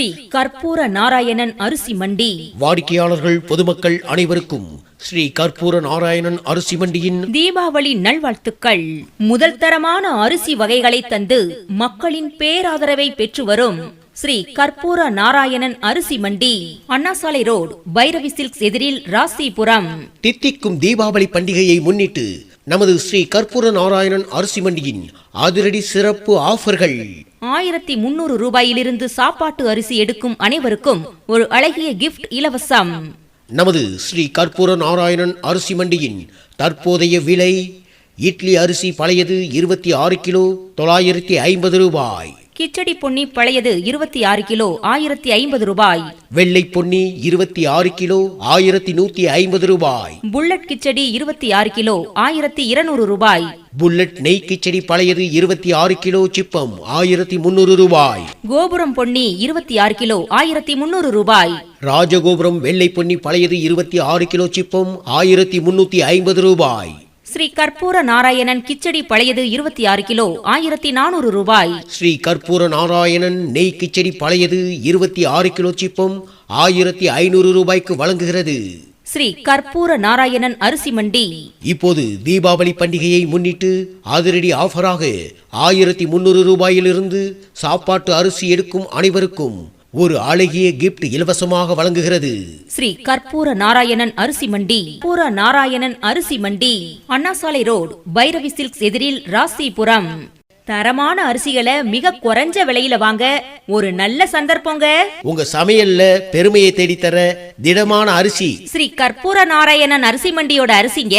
ஸ்ரீ கற்பூர நாராயணன் அரிசி மண்டி. வாடிக்கையாளர்கள் பொதுமக்கள் அனைவருக்கும் ஸ்ரீ கற்பூர நாராயணன் அரிசி மண்டியின் தீபாவளி நல்வாழ்த்துக்கள். முதல் தரமான அரிசி வகைகளை தந்து மக்களின் பேராதரவை பெற்று வரும் ஸ்ரீ கற்பூர நாராயணன் அரிசி மண்டி. அண்ணாசாலை ரோடு பைரவி சில்க்ஸ் எதிரில் ராசிபுரம். தித்திக்கும் தீபாவளி பண்டிகையை முன்னிட்டு நமது ஸ்ரீ கற்பூர நாராயணன் அரிசி மண்டியின் அதிரடி சிறப்பு ஆஃபர்கள் ஆயிரத்தி முன்னூறு ரூபாயிலிருந்து சாப்பாட்டு அரிசி எடுக்கும் அனைவருக்கும் ஒரு அழகிய கிஃப்ட் இலவசம். நமது ஸ்ரீ கற்பூர நாராயணன் அரிசி மண்டியின் தற்போதைய விலை இட்லி அரிசி பழையது இருபத்தி ஆறு கிலோ தொள்ளாயிரத்தி ஐம்பது ரூபாய். கிச்சடி பொன்னி பழையது இருபத்தி ஆறு கிலோ ஆயிரத்தி ஐம்பது ரூபாய். வெள்ளை பொன்னி இருபத்தி ஆறு கிலோ ஆயிரத்தி நூத்தி ஐம்பது ரூபாய். புல்லட் கிச்சடி இருபத்தி ஆறு கிலோ ஆயிரத்தி இருநூறு ரூபாய். புல்லட் நெய் கிச்சடி பழையது இருபத்தி ஆறு கிலோ சிப்பம் ஆயிரத்தி முன்னூறு ரூபாய். கோபுரம் பொன்னி இருபத்தி ஆறு கிலோ ஆயிரத்தி முன்னூறு ரூபாய். ராஜகோபுரம் வெள்ளை பொன்னி பழையது இருபத்தி ஆறு கிலோ சிப்பம் ஆயிரத்தி முன்னூத்தி ஐம்பது ரூபாய். ஸ்ரீ கற்பூர நாராயணன் கிச்சடி பழையது இருபத்தி ஆறு கிலோ ஆயிரத்தி நானூறு ரூபாய். ஸ்ரீ கற்பூர நாராயணன் நெய் கிச்சடி பழையது இருபத்தி ஆறு கிலோ சிப்பம் ஆயிரத்தி ஐநூறு ரூபாய்க்கு வழங்குகிறது. ஸ்ரீ கற்பூர நாராயணன் அரிசி மண்டி. இப்போது தீபாவளி பண்டிகையை முன்னிட்டு அதிரடி ஆஃபராக ஆயிரத்தி முன்னூறு ரூபாயிலிருந்து சாப்பாட்டு அரிசி எடுக்கும் அனைவருக்கும் ஒரு அழகிய கிஃப்ட் இலவசமாக வழங்குகிறது. ஸ்ரீ கற்பூர நாராயணன் அரிசி மண்டி. பூர நாராயணன் அரிசி மண்டி. அண்ணாசாலை ரோடு பைரவி சில்க்ஸ் எதிரில் ராசிபுரம். தரமான அரிசிகளை மிக குறைஞ்ச விலையில வாங்க ஒரு நல்ல சந்தர்ப்பங்க. உங்க சமையல்ல பெருமையை தேடித்தர திடமான அரிசி. ஸ்ரீ கற்பூர நாராயணன் அரிசி மண்டியோட அரிசிங்க.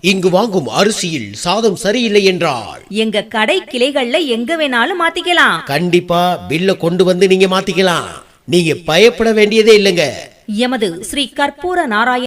இங்கு வாங்கும் அரிசியில் சாதம் சரியில்லை என்றால் எங்க கடை கிளைகள்ல எங்க வேணாலும் மாத்திக்கலாம். கண்டிப்பா பில்ல கொண்டு வந்து நீங்க மாத்திக்கலாம். நீங்க பயப்பட வேண்டியதே இல்லைங்க. எமது ஸ்ரீ கற்பூர நாராயண